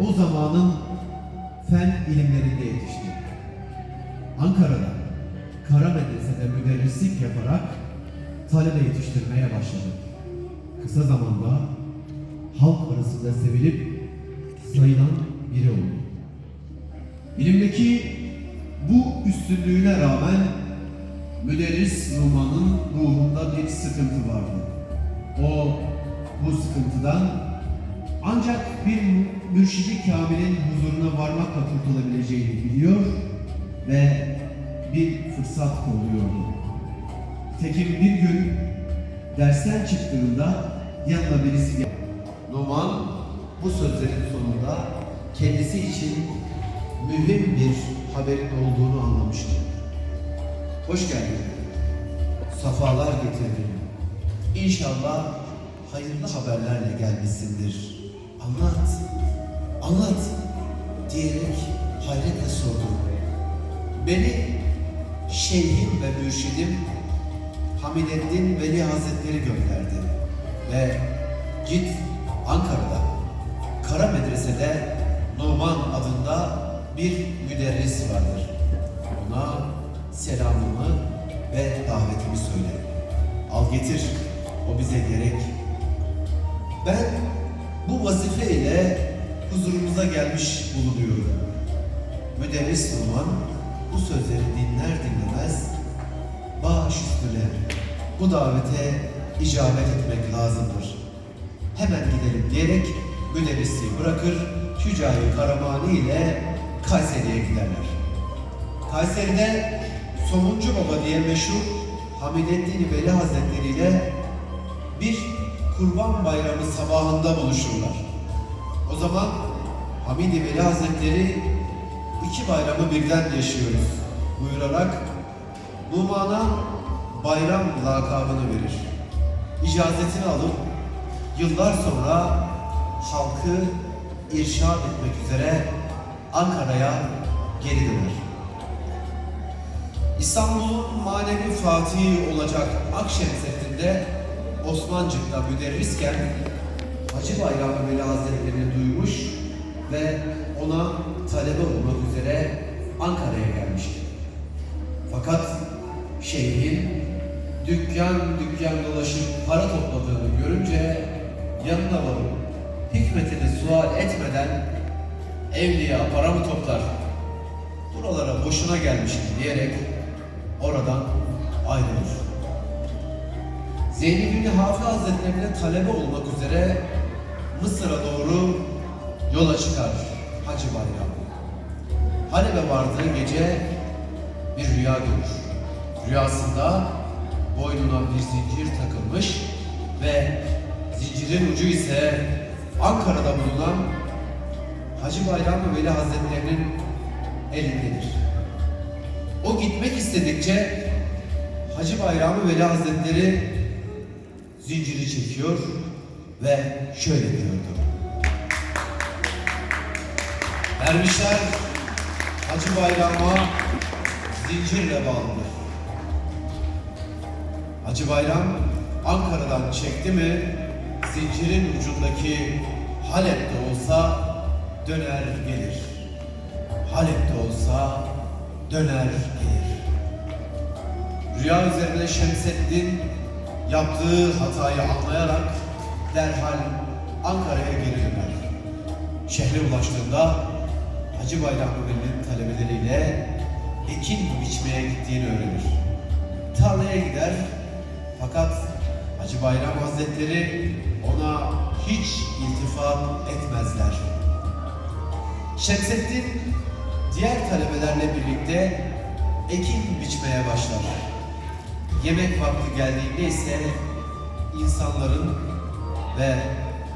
o zamanın fen ilimlerinde yetişti. Ankara'da Kara Medrese'de müderrislik yaparak talebe yetiştirmeye başladı. Kısa zamanda halk arasında sevilip sayılan biri oldu. İlimdeki bu üstünlüğüne rağmen müderris Numan'ın ruhunda bir sıkıntı vardı. O bu sıkıntıdan ancak bir mürşidi kamilin huzuruna varmakla kurtulabileceğini biliyor ve bir fırsat kolluyordu. Tekin bir gün dersten çıktığında yanına birisi geldi. Numan bu sözlerin sonunda kendisi için mühim bir haberin olduğunu anlamıştı. Hoş geldin. Safalar getirdin. İnşallah hayırlı haberlerle gelmişsindir. Anlat, anlat diyerek hayretle sordu. Beni şeyhim ve mürşidim Hamideddin Veli Hazretleri gönderdi ve git Ankara'da Kara Medrese'de Numan adında bir müderris vardır. Ona selamımı ve davetimi söyle. Al getir, o bize gerek. Ben bu vazife ile huzurumuza gelmiş bulunuyorum. Müderris Numan bu sözleri dinler dinlemez baş üstüne bu davete icabet etmek lazımdır. Hemen gidelim diyerek müderrisliği bırakır, Şücai Karamani ile Kayseri'ye giderler. Kayseri'de Somuncu Baba diye meşhur Hamideddin Veli Hazretleri ile bir kurban bayramı sabahında buluşurlar. O zaman Hamidi Veli Hazretleri iki bayramı birden yaşıyoruz buyurarak Numan'a bayram lakabını verir. İcazetini alıp yıllar sonra halkı irşad etmek üzere Ankara'ya geri döner. İstanbul'un manevi fatihi olacak Akşemseddin'de Osmancık'ta müderrisken Hacı Bayram Veli Hazretleri'ni duymuş ve ona talebe olmak üzere Ankara'ya gelmiştir. Fakat şeyhin dükkan dükkan dolaşıp para topladığını görünce yanına varıp hikmetini sual etmeden evliya para mı toplar? Buralara boşuna gelmişim diyerek oradan ayrılır. Zeynep bin Hafi Hazretlerine talebe olmak üzere Mısır'a doğru yola çıkar Hacı Bayram. Halep'e vardığı gece bir rüya görür. Rüyasında boynuna bir zincir takılmış ve zincirin ucu ise Ankara'da bulunan Hacı Bayram Veli Hazretlerinin elindedir. O gitmek istedikçe Hacı Bayram Veli Hazretleri zinciri çekiyor ve şöyle diyordu. Dervişler Hacı Bayram'a zincirle bağlıdır. Hacı Bayram Ankara'dan çekti mi zincirin ucundaki Halep'te olsa döner gelir. Halep'te olsa döner gelir. Rüya üzerine Şemseddin yaptığı hatayı anlayarak derhal Ankara'ya geri döner. Şehre ulaştığında Hacı Bayram Veli'nin talebeleriyle ekin biçmeye gittiğini öğrenir. Tarlaya gider fakat Hacı Bayram Hazretleri ona hiç iltifat etmezler. Şemseddin diğer talebelerle birlikte ekin biçmeye başlar. Yemek vakti geldiğinde ise insanların ve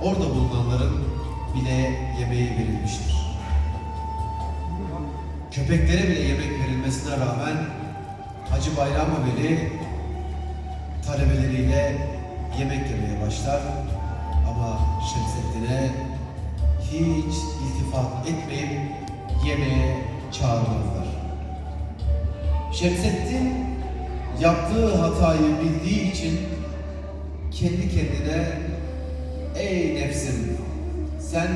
orada bulunanların bile yemeği verilmiştir. Köpeklere bile yemek verilmesine rağmen Hacı Bayram Veli talebeleriyle yemek yemeye başlar ama Şemseddin'e hiç iltifat etmeyip yemeğe çağırmazlar. Şemseddin yaptığı hatayı bildiği için kendi kendine ey nefsim sen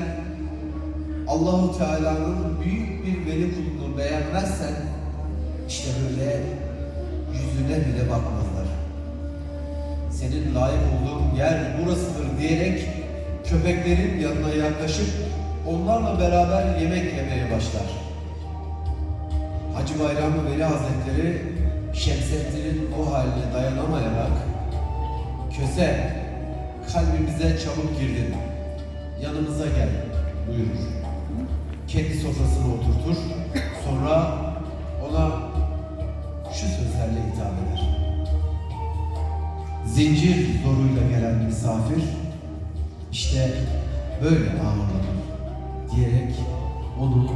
Allahu Teala'nın büyük bir veli kulunu beğenmezsen işte böyle yüzüne bile bakmazlar. Senin layık olduğun yer burasıdır diyerek köpeklerin yanına yaklaşıp onlarla beraber yemek yemeye başlar. Hacı Bayramı Veli Hazretleri Şemsettin'in o haline dayanamayarak Köse kalbimize çabuk girdin. Yanımıza gel buyurur. Kendi sofrasına oturtur. Sonra ona şu sözlerle hitap eder. Zincir zoruyla gelen misafir işte böyle ağırlanır diyerek onu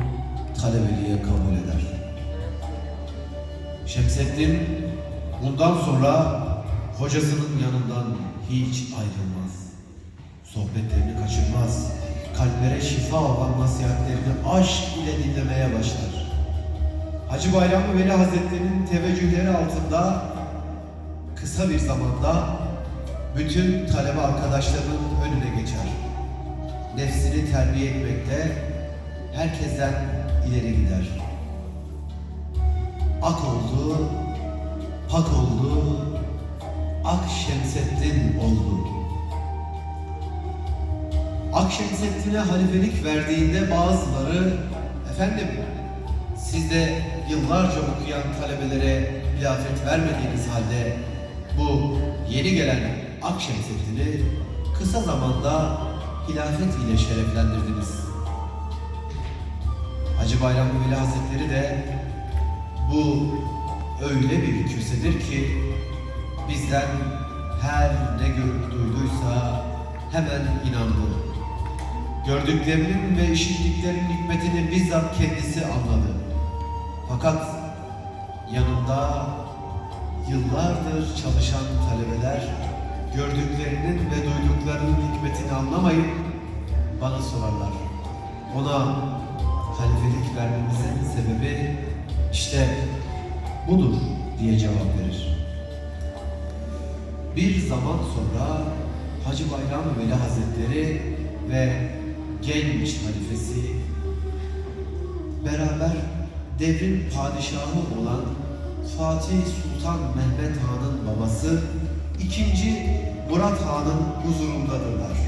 talebeliğe kabul eder. Şemseddin bundan sonra hocasının yanından hiç ayrılmaz. Sohbetlerini kaçırmaz. Kalplere şifa olan nasihatlerini aşk ile dinlemeye başlar. Hacı Bayramı Veli Hazretleri'nin teveccühleri altında kısa bir zamanda bütün talebe arkadaşlarının önüne geçer. Nefsini terbiye etmekte herkesten ileri gider. Ak oldu, pak oldu, Ak Şemseddin oldu. Ak Şemseddin'e halifelik verdiğinde bazıları efendim siz de yıllarca okuyan talebelere hilafet vermediğiniz halde bu yeni gelen Ak Şemseddin'i kısa zamanda hilafet ile şereflendirdiniz. Hacı Bayram Veli Hazretleri de bu öyle bir küsedir ki bizden her ne görüp duyduysa hemen inandı. Gördüklerinin ve işittiklerinin hikmetini bizzat kendisi anladı. Fakat yanında yıllardır çalışan talebeler gördüklerinin ve duyduklarının hikmetini anlamayıp bana sorarlar. Ona halifelik vermemizin sebebi işte budur diye cevap verir. Bir zaman sonra Hacı Bayram Veli Hazretleri ve genç halifesi beraber devrin padişahı olan Fatih Sultan Mehmet Han'ın babası 2. Murat Han'ın huzurundadırlar.